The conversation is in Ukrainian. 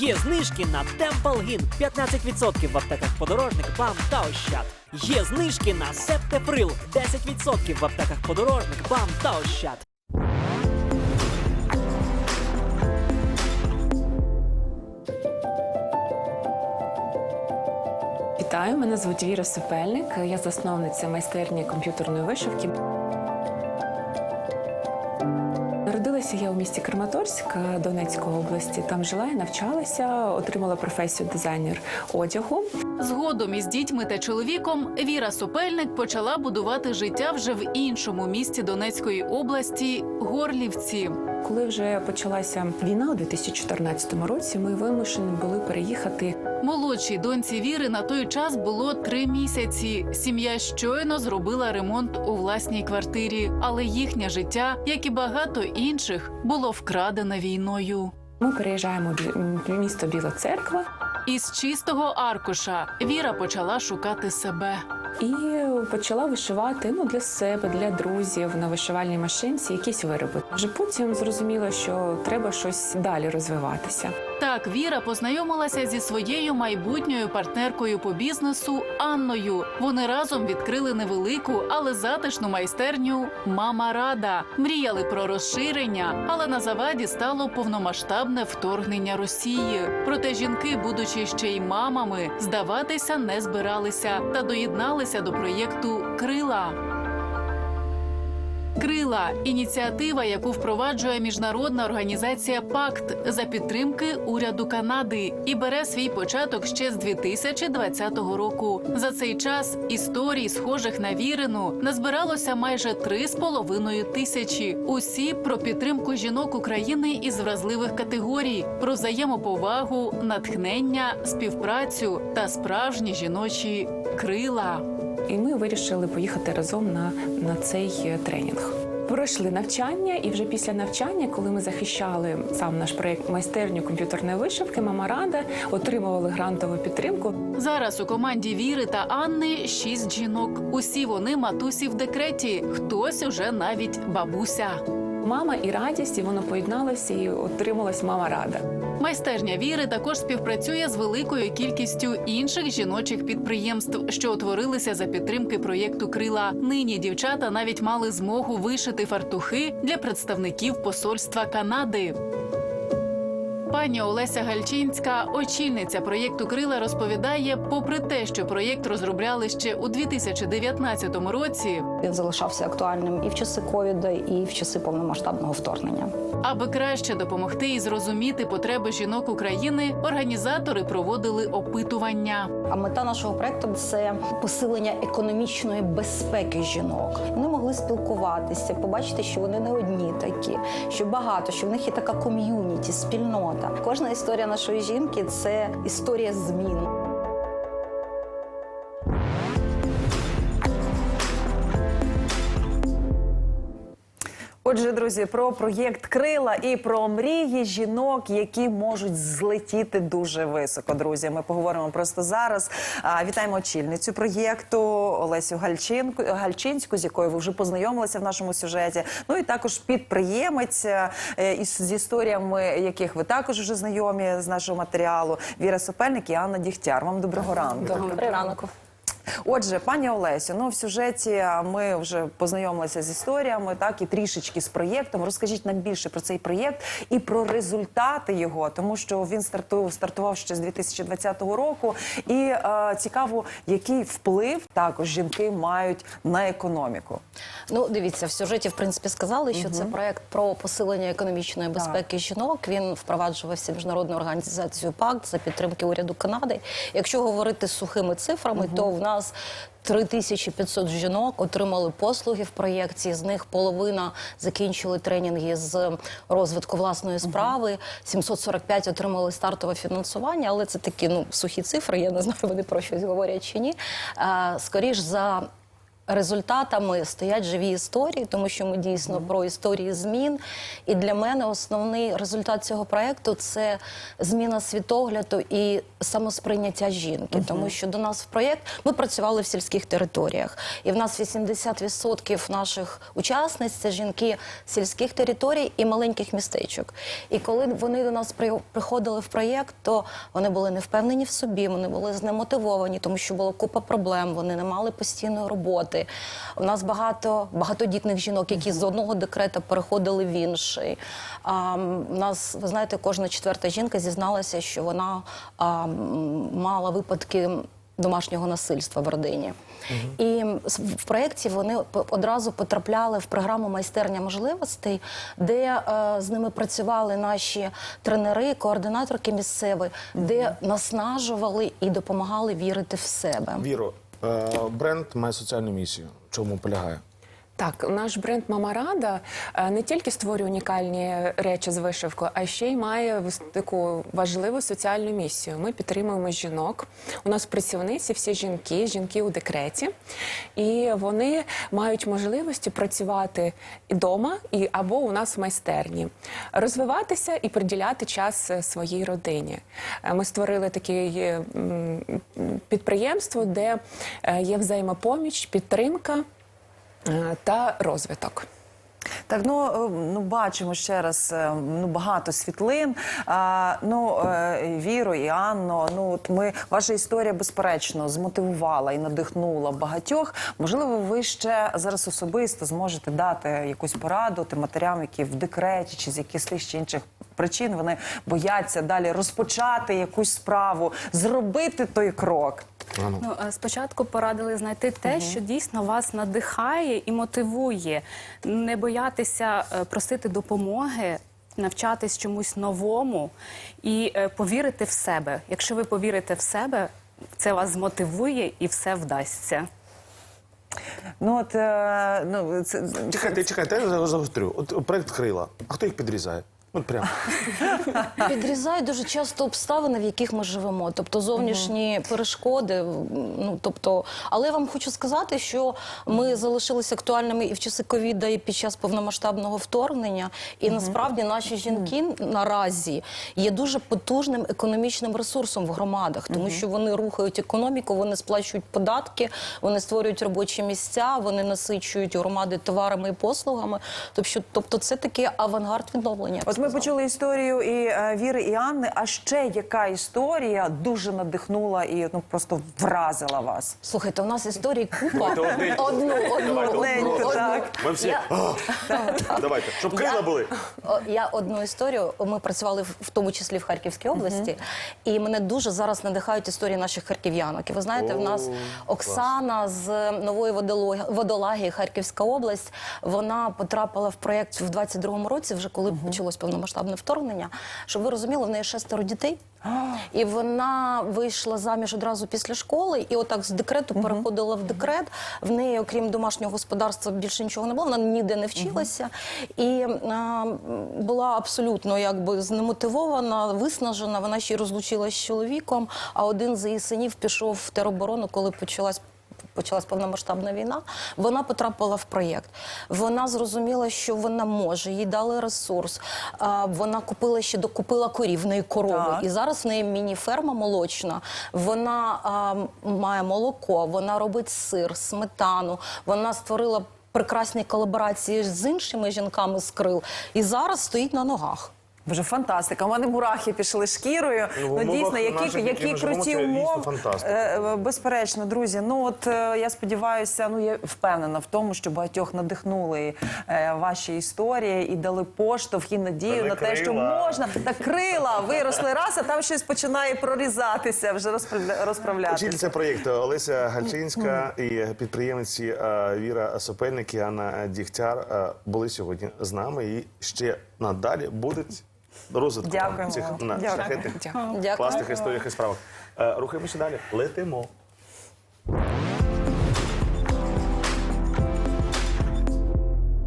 Є знижки на Темпалгін 15% в аптеках подорожник, бам та ощад. Є знижки на Септеприл 10% в аптеках подорожник, бам та ощад. Вітаю, мене звуть Віра Сопельник. Я засновниця майстерні комп'ютерної вишивки. Народилася я у місті Краматорськ Донецької області. Там жила і навчалася, отримала професію дизайнер одягу. Згодом із дітьми та чоловіком Віра Сопельник почала будувати життя вже в іншому місті Донецької області Горлівці. Коли вже почалася війна у 2014 році, ми вимушені були переїхати. Молодшій доньці Віри на той час було три місяці. Сім'я щойно зробила ремонт у власній квартирі, але їхнє життя, як і багато інших, було вкрадене війною. Ми переїжджаємо в місто Біла Церква. Із чистого аркуша Віра почала шукати себе. І почала вишивати ну для себе, для друзів на вишивальній машинці якісь вироби. Вже потім зрозуміла, що треба щось далі розвиватися. Так Віра познайомилася зі своєю майбутньою партнеркою по бізнесу Анною. Вони разом відкрили невелику, але затишну майстерню Мама Рада. Мріяли про розширення, але на заваді стало повномасштабне вторгнення Росії. Проте жінки, будучи ще й мамами, здаватися не збиралися та доєдналися до проєкту Крила. Крила ініціатива, яку впроваджує міжнародна організація Пакт за підтримки уряду Канади, і бере свій початок ще з 2020 року. За цей час історій, схожих на вірину, назбиралося майже три з половиною тисячі. Усі про підтримку жінок України із вразливих категорій, про взаємоповагу, натхнення, співпрацю та справжні жіночі крила. І ми вирішили поїхати разом на, на цей е, тренінг. Пройшли навчання, і вже після навчання, коли ми захищали сам наш проєкт майстерню комп'ютерної вишивки, мама рада отримували грантову підтримку. Зараз у команді Віри та Анни шість жінок. Усі вони матусі в декреті. Хтось уже навіть бабуся. Мама і радість, і воно поєдналося, і отрималась мама рада. Майстерня Віри також співпрацює з великою кількістю інших жіночих підприємств, що утворилися за підтримки проєкту Крила. Нині дівчата навіть мали змогу вишити фартухи для представників посольства Канади. Пані Олеся Гальчинська, очільниця проєкту Крила, розповідає, попри те, що проєкт розробляли ще у 2019 році, Він залишався актуальним і в часи ковіду, і в часи повномасштабного вторгнення. Аби краще допомогти і зрозуміти потреби жінок України, організатори проводили опитування. А мета нашого проекту це посилення економічної безпеки жінок. Вони могли спілкуватися, побачити, що вони не одні такі, що багато, що в них є така ком'юніті, спільнота. Кожна історія нашої жінки це історія змін. Отже, друзі, про проєкт Крила і про мрії жінок, які можуть злетіти дуже високо. Друзі, ми поговоримо просто зараз. Вітаємо очільницю проєкту Олесю Гальчинку Гальчинську, з якою ви вже познайомилися в нашому сюжеті. Ну і також підприємець е, із з історіями, яких ви також вже знайомі з нашого матеріалу. Віра Сопельник і Анна Дігтяр. Вам доброго ранку. Добрий ранок. Отже, пані Олесю, ну в сюжеті ми вже познайомилися з історіями, так і трішечки з проєктом. Розкажіть нам більше про цей проєкт і про результати його, тому що він стартував, стартував ще з 2020 року. І е, цікаво, який вплив також жінки мають на економіку. Ну, дивіться, в сюжеті в принципі сказали, що це проект про посилення економічної безпеки жінок. Він впроваджувався міжнародною організацією ПАКТ за підтримки уряду Канади. Якщо говорити з сухими цифрами, то в нас 3500 жінок отримали послуги в проєкті. З них половина закінчили тренінги з розвитку власної справи. 745 отримали стартове фінансування, але це такі ну сухі цифри. Я не знаю, вони про щось говорять чи ні. Скоріше за результатами стоять живі історії, тому що ми дійсно про історії змін. І для мене основний результат цього проекту це зміна світогляду і самосприйняття жінки. Тому що до нас в проєкт ми працювали в сільських територіях, і в нас 80% наших учасниць це жінки сільських територій і маленьких містечок. І коли вони до нас приходили в проєкт, то вони були не впевнені в собі, вони були знемотивовані, тому що була купа проблем. Вони не мали постійної роботи. У нас багато багатодітних жінок, які з одного декрета переходили в інший. А, у нас, ви знаєте, кожна четверта жінка зізналася, що вона а, мала випадки домашнього насильства в родині. І в проєкті вони одразу потрапляли в програму майстерня можливостей, де е, з ними працювали наші тренери, координаторки місцеві, де наснажували і допомагали вірити в себе. Віро, бренд має соціальну місію. Чому полягає? Так, наш бренд Мама Рада е, не тільки створює унікальні речі з вишивкою, а ще й має таку важливу соціальну місію. Ми підтримуємо жінок. У нас працівниці всі жінки, жінки у декреті, і вони мають можливості працювати і вдома, і або у нас в майстерні, розвиватися і приділяти час е, своїй родині. Е, Ми створили таке підприємство, де є взаємопоміч, підтримка та розвиток. Так, ну, е, ну бачимо ще раз е, ну, багато світлин. А, ну, е, Віро і Анно, ну от ми ваша історія безперечно змотивувала і надихнула багатьох. Можливо, ви ще зараз особисто зможете дати якусь пораду тим матерям, які в декреті чи з якихось ще інших причин вони бояться далі розпочати якусь справу, зробити той крок. Ану. Ну, е, спочатку порадили знайти те, що дійсно вас надихає і мотивує. Не боятися е, просити допомоги, навчатись чомусь новому і е, повірити в себе. Якщо ви повірите в себе, це вас змотивує і все вдасться. Ну от е, ну це Чекайте, чекайте, я загострю. От проект крила. А хто їх підрізає? От прямо. Підрізають дуже часто обставини, в яких ми живемо, тобто зовнішні перешкоди. Ну тобто, але я вам хочу сказати, що ми залишилися актуальними і в часи ковіда, і під час повномасштабного вторгнення. І насправді наші жінки наразі є дуже потужним економічним ресурсом в громадах, тому що вони рухають економіку, вони сплачують податки, вони створюють робочі місця, вони насичують громади товарами і послугами. Тобто, тобто це такий авангард відновлення. Ми почули історію і е, Віри і Анни. А ще яка історія дуже надихнула і ну просто вразила вас? Слухайте, у нас історії купа. Одну, одну, одну, так. Ми всі. Я- «А, Давайте, щоб крила були. О, Я одну історію. Ми працювали в в тому числі в Харківській області, і мене дуже зараз надихають історії наших харків'янок. І ви знаєте, в нас Оксана з нової водоло- водолагії Харківська область. Вона потрапила в проєкт в 22-му році, вже коли почалось повномасштабне вторгнення. Щоб ви розуміли, в неї шестеро дітей. І вона вийшла заміж одразу після школи, і отак з декрету переходила в декрет. В неї, окрім домашнього господарства, більше нічого не було. Вона ніде не вчилася і а, була абсолютно якби знемотивована, виснажена. Вона ще й розлучилась з чоловіком. А один з її синів пішов в тероборону, коли почалась. Почалась повномасштабна війна. Вона потрапила в проєкт. Вона зрозуміла, що вона може, їй дали ресурс. А, Вона купила ще докупила корів, в неї корови. Так. І зараз в неї міні-ферма молочна. Вона а, має молоко, вона робить сир, сметану. Вона створила прекрасні колаборації з іншими жінками з крил. І зараз стоїть на ногах. Вже фантастика. У мене мурахи пішли шкірою. Ну, Ну, дійсно, які, наших, які живемо, круті це дійсно умов. фантастика. Е, е, Безперечно, друзі. Ну от е, я сподіваюся, ну я впевнена в тому, що багатьох надихнули е, ваші історії і дали поштовх і надію на те, що крила. можна. Та крила виросли раз, а там щось починає прорізатися, вже розправля- розправлятися. Очільниця проєкту Олеся Гальчинська і підприємиці е, Віра Сопельник і Анна Дігтяр е, були сьогодні з нами і ще надалі будуть розвитку Дякуємо цих вам. на Дякую. шахетних Дякую. класних історіях і справах. Е, Рухаємося далі. Летимо.